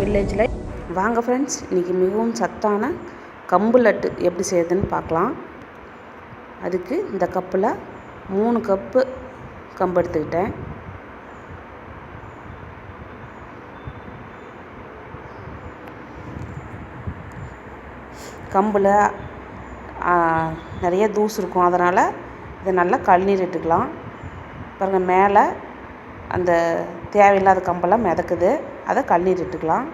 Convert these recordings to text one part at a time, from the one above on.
வில்லேஜில் வாங்க ஃப்ரெண்ட்ஸ் இன்றைக்கி மிகவும் சத்தான கம்பு லட்டு எப்படி செய்யுதுன்னு பார்க்கலாம். அதுக்கு இந்த கப்பில் மூணு கப்பு கம்பு எடுத்துக்கிட்டேன். கம்பில் நிறைய தூசு இருக்கும். அதனால் இதை நல்லா கழுநீர் இட்டுக்கலாம் பாருங்கள் மேலே அந்த தேவையில்லாத கம்பெல்லாம் மிதக்குது. அதை கழுநீர் இட்டுக்கலாம்.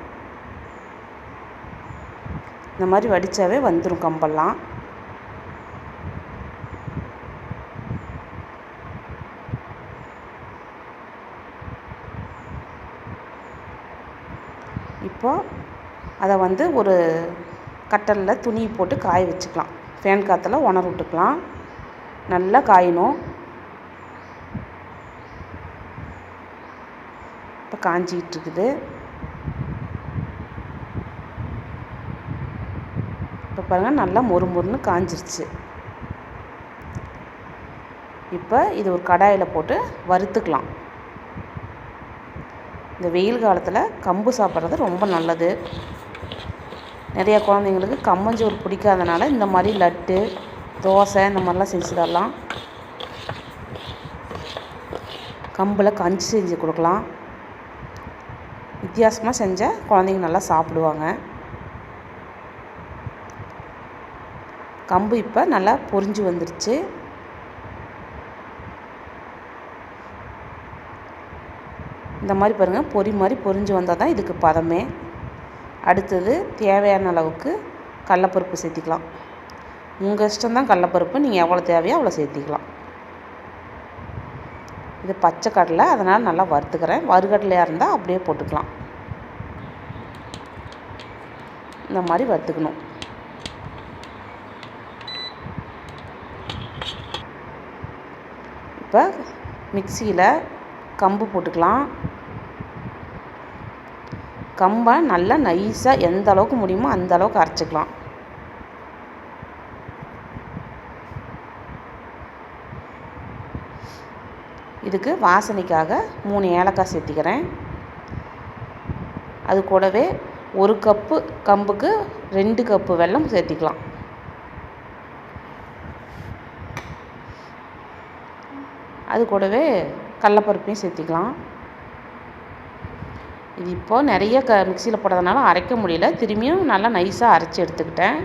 இந்த மாதிரி வடித்தாவே வந்துடும் கம்பெல்லாம். இப்போது அதை வந்து ஒரு கட்டலில் துணி போட்டு காய வச்சுக்கலாம். ஃபேன் காற்றுல உணர விட்டுக்கலாம். நல்லா காயணும். இப்போ காஞ்சிக்கிட்டு இருக்குது இப்போ பாருங்கள் நல்லா மொறு மொறுன்னு காஞ்சிருச்சு. இப்போ இது ஒரு கடாயில் போட்டு வறுத்துக்கலாம். இந்த வெயில் காலத்தில் கம்பு சாப்பிட்றது ரொம்ப நல்லது. நிறையா குழந்தைங்களுக்கு கம்மஞ்சோறு பிடிக்காதனால இந்த மாதிரி லட்டு தோசை இந்த மாதிரிலாம் செஞ்சு தரலாம் கம்பில் கஞ்சி செஞ்சு கொடுக்கலாம். வித்தியாசமாக செஞ்சால் குழந்தைங்க நல்லா சாப்பிடுவாங்க. கம்பு இப்போ நல்லா பொரிஞ்சு வந்துருச்சு. இந்த மாதிரி பாருங்கள் பொரி மாதிரி பொரிஞ்சு வந்தால் தான் இதுக்கு பதமே. அடுத்தது தேவையான அளவுக்கு கடலப்பருப்பு சேர்த்திக்கலாம். உங்கள் இஷ்டம் தான் கடலப்பருப்பு நீங்கள் எவ்வளோ தேவையோ அவ்வளோ சேர்த்திக்கலாம். இது பச்சை கடலை அதனால் நல்லா வறுத்துக்கிறேன். வறுகடலையாக இருந்தால் அப்படியே போட்டுக்கலாம். இந்த மாதிரி வறுத்துக்கணும். இப்போ மிக்சியில் கம்பு போட்டுக்கலாம். கம்பை நல்லா நைஸாக எந்த அளவுக்கு முடியுமோ அந்த அளவுக்கு அரைச்சிக்கலாம். இதுக்கு வாசனைக்காக மூணு ஏலக்காய் சேர்த்திக்கிறேன். அது கூடவே ஒரு கப்பு கம்புக்கு ரெண்டு கப்பு வெல்லம் சேர்த்திக்கலாம். அது கூடவே கடலப்பருப்பையும் சேர்த்திக்கலாம். இது இப்போது நிறைய க மிக்சியில் போட்டதுனால அரைக்க முடியல. திரும்பியும் நல்லா நைஸாக அரைச்சி எடுத்துக்கிட்டேன்.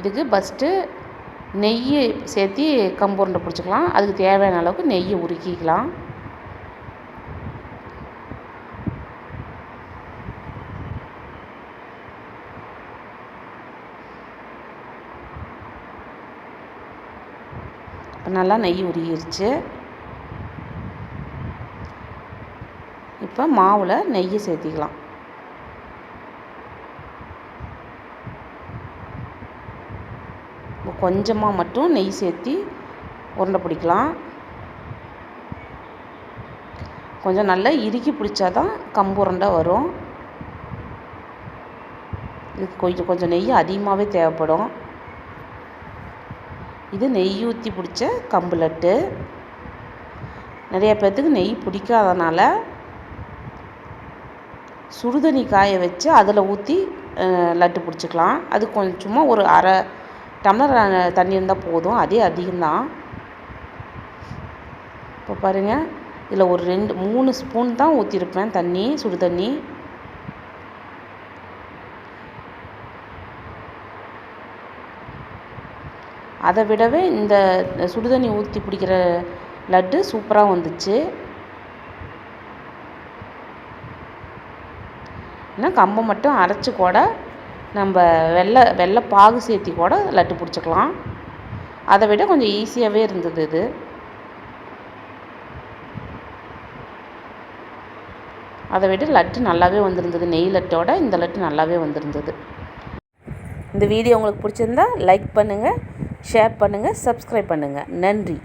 இதுக்கு ஃபஸ்ட்டு நெய் சேர்த்தி கம்பு பிடிச்சிக்கலாம். அதுக்கு தேவையான அளவுக்கு நெய்யை உருக்கிக்கலாம். இப்போ நல்லா நெய் உருகிருச்சு. இப்போ மாவில் நெய்யை சேர்த்திக்கலாம். கொஞ்சமாக மட்டும் நெய் சேர்த்தி உருண்டை பிடிக்கலாம். கொஞ்சம் நல்லா இறுக்கி பிடிச்சா தான் கம்பு உருண்டை வரும். இது கொஞ்சம் கொஞ்சம் நெய் அதிகமாகவே தேவைப்படும். இது நெய் ஊற்றி பிடிச்ச கம்பு லட்டு. நிறைய பேர்த்துக்கு நெய் பிடிக்காதனால சுடுதண்ணி காய வச்சு அதில் ஊற்றி லட்டு பிடிச்சிக்கலாம். அது கொஞ்சம் சும்மா ஒரு அரை டம்ளர் தண்ணி இருந்தால் போதும். அதே அதிகம்தான். இப்போ பாருங்கள் இதில் ஒரு ரெண்டு மூணு ஸ்பூன் தான் ஊற்றிருப்பேன் தண்ணி சுடு தண்ணி. அதை விடவே இந்த சுடுதண்ணி ஊற்றி பிடிக்கிற லட்டு சூப்பராக வந்துச்சு. ஏன்னா கம்பை மட்டும் அரைச்சி கூட நம்ம வெள்ளை வெள்ளை பாகு சேர்த்தி கூட லட்டு பிடிச்சிக்கலாம். அதை விட கொஞ்சம் ஈஸியாகவே இருந்தது இது. அதை விட லட்டு நல்லாவே வந்திருந்தது. நெய் லட்டோட இந்த லட்டு நல்லாவே வந்திருந்தது. இந்த வீடியோ உங்களுக்கு பிடிச்சிருந்தா லைக் பண்ணுங்கள் ஷேர் பண்ணுங்கள் சப்ஸ்கிரைப் பண்ணுங்கள் நன்றி.